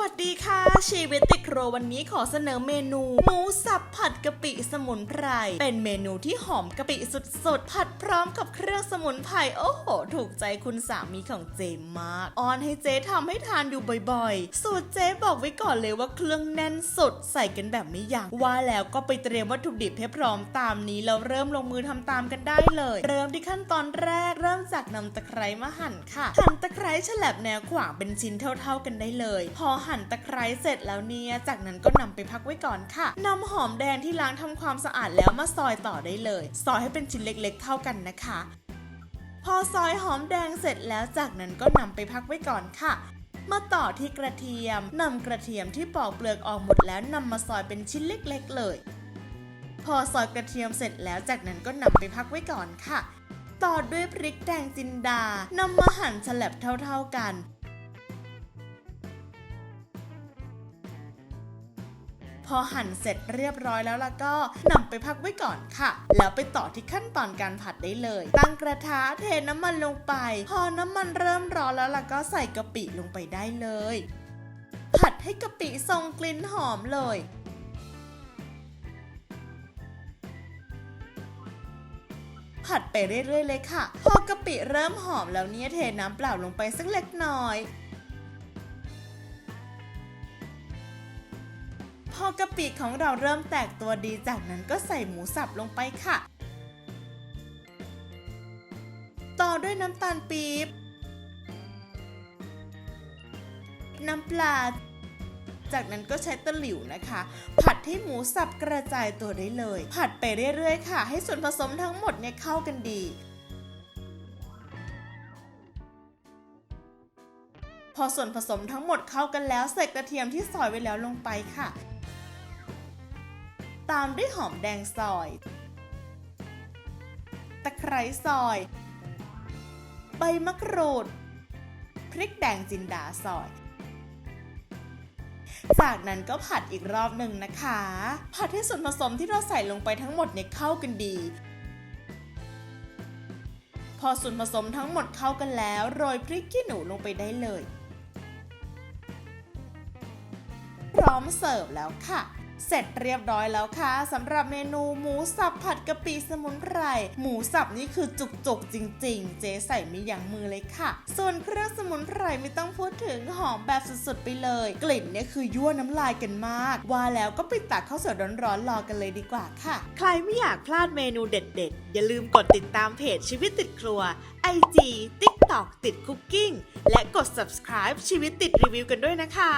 วัสดีค่ะ ชีวิตติดครววันนี้ขอเสนอเมนู หมูสับผัดกะปิสมุนไพร เป็นเมนูที่หอมกะปิสุดๆ ผัดพร้อมกับเครื่องสมุนไพร โอ้โห ถูกใจคุณสามีของเจมมาก ออนให้เจ๊ทำให้ทานอยู่บ่อยๆ สูตรเจ๊บอกไว้ก่อนเลยว่าเครื่องแน่นสุดใส่กันแบบไม่ยั้งว่าแล้วก็ไปเตรียมวัตถุดิบให้พร้อมตามนี้แล้วเริ่มลงมือทำตามกันได้เลย เริ่มที่ขั้นตอนแรกเริ่มจากนำตะไคร้มาหั่นค่ะหั่นตะไคร้ฉลับแนวขวางเป็นชิ้นเท่า ๆกันได้เลย พอหั่นตะไคร้เสร็จแล้วเนี่ย จากนั้นก็นำไปพักไว้ก่อนค่ะนำหอมแดงที่ล้างทำความสะอาดแล้วมาซอยต่อได้เลย ซอยให้เป็นชิ้นเล็กๆ เท่ากันนะคะ พอซอยหอมแดงเสร็จแล้วจากนั้นก็นำไปพักไว้ก่อนค่ะมาต่อที่กระเทียมนำกระเทียมที่ปอกเปลือกออกหมดแล้วนำมาซอยเป็นชิ้นเล็กๆเลย พอซอยกระเทียมเสร็จแล้วจากนั้นก็นำไปพักไว้ก่อนค่ะ ต่อด้วยพริกแดงจินดานำมาหั่นฉลับเท่าๆกัน อหั่นเสร็จเรียบร้อยแล้วล่ะก็นำไปพักไว้ก่อนค่ะ แล้วไปต่อที่ขั้นตอนการผัดได้เลย ตั้งกระทะเทน้ำมันลงไป พอน้ำมันเริ่มร้อนแล้วล่ะก็ใส่กะปิลงไปได้เลย ผัดให้กะปิทรงกลิ่นหอมเลยผัดไปเรื่อยๆเลยค่ะ พอกะปิเริ่มหอมแล้วเนี่ยเทน้ำเปล่าลงไปสักเล็กน้อย พอกะปิของเราเริ่มแตกตัวดีจากนั้นก็ใส่หมูสับลงไปค่ะ ต่อด้วยน้ำตาลปี๊บ น้ำปลา จากนั้นก็ใช้ตะหลิวนะคะ ผัดให้หมูสับกระจายตัวได้เลย ผัดไปเรื่อยๆค่ะ ให้ส่วนผสมทั้งหมดเนี่ยเข้ากันดีพอส่วนผสมทั้งหมดเข้ากันแล้วใส่กระเทียมที่ซอยไว้แล้วลงไปค่ะ ตามด้วยหอมแดงซอย ตะไคร้ซอย ใบมะกรูด พริกแดงจินดาซอยจากนั้นก็ผัดอีกรอบหนึ่งนะคะ ผัดให้ส่วนผสมที่เราใส่ลงไปทั้งหมดเนี่ยเข้ากันดี พอส่วนผสมทั้งหมดเข้ากันแล้ว โรยพริกขี้หนูลงไปได้เลย พร้อมเสิร์ฟแล้วค่ะ เสร็จเรียบร้อยแล้วค่ะสำหรับเมนูหมูสับผัดกะปิสมุนไพรหมูสับนี่คือจุกๆจริง ๆ เจ๊ใส่ไม่ยั้งมือเลยค่ะ ส่วนเครื่องสมุนไพรไม่ต้องพูดถึงหอมแบบสุดๆไปเลย กลิ่นเนี่ยคือยั่วน้ำลายกันมาก ว่าแล้วก็ไปตักข้าวสวยร้อนๆรอกันเลยดีกว่าค่ะ ใครไม่อยากพลาดเมนูเด็ด ๆ อย่าลืมกดติดตามเพจชีวิตติดครัว IG TikTok ติดคุกกิ้งและกด subscribe ชีวิตติดรีวิวกันด้วยนะคะ